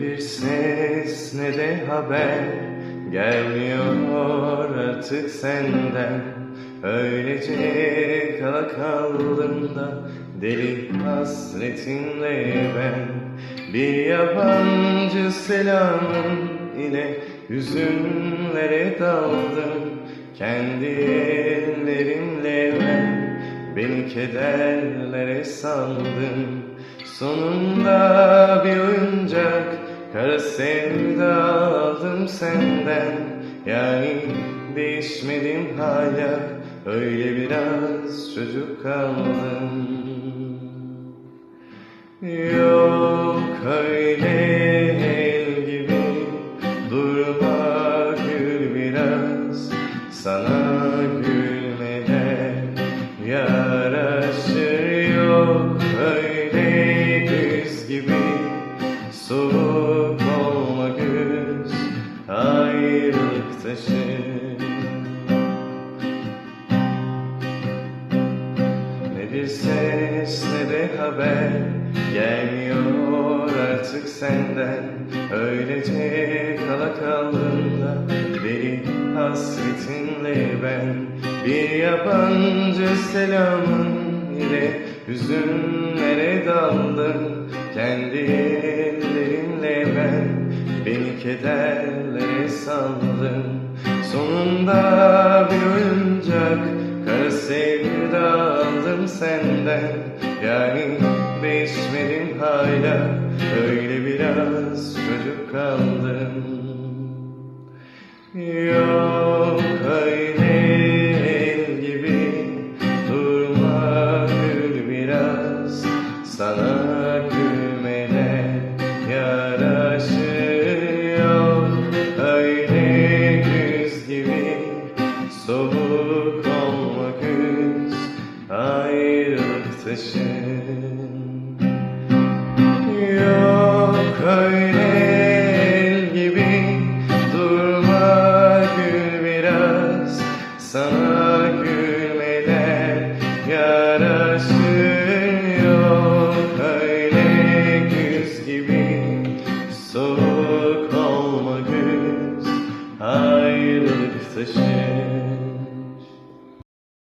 Bir ses ne de haber? Gelmiyor artık senden. Öylece kala kaldım da Deli hasretinle ben. Bir yabancı selamın ile Hüzünlere daldım. Kendi ellerimle ben Beni kederlere saldım. Sonunda bir oyuncak Kara sevda aldım senden Yani değişmedim hala. Öyle biraz çocuk kaldım Yok öyle el gibi Durma gül biraz. Sana gülmeler yaraşır Yok. Öyle güz gibi Soğuk Ayrılık taşır Ne bir ses ne de haber Gelmiyor artık senden. Öylece kala kaldım da Deli hasretinle ben Bir yabancı selamın ile Hüzünlere daldım. Kendi saldım Sonunda bir oyuncak Kara sevda aldım senden. Yani değişmedim hala Öyle biraz çocuk kaldım. Yok ateşin. Yok öyle el gibi Durma gül biraz. Sana gülmeler yaraşır. Yok öyle güz gibi Soğuk olma güz. Ayrılık taşın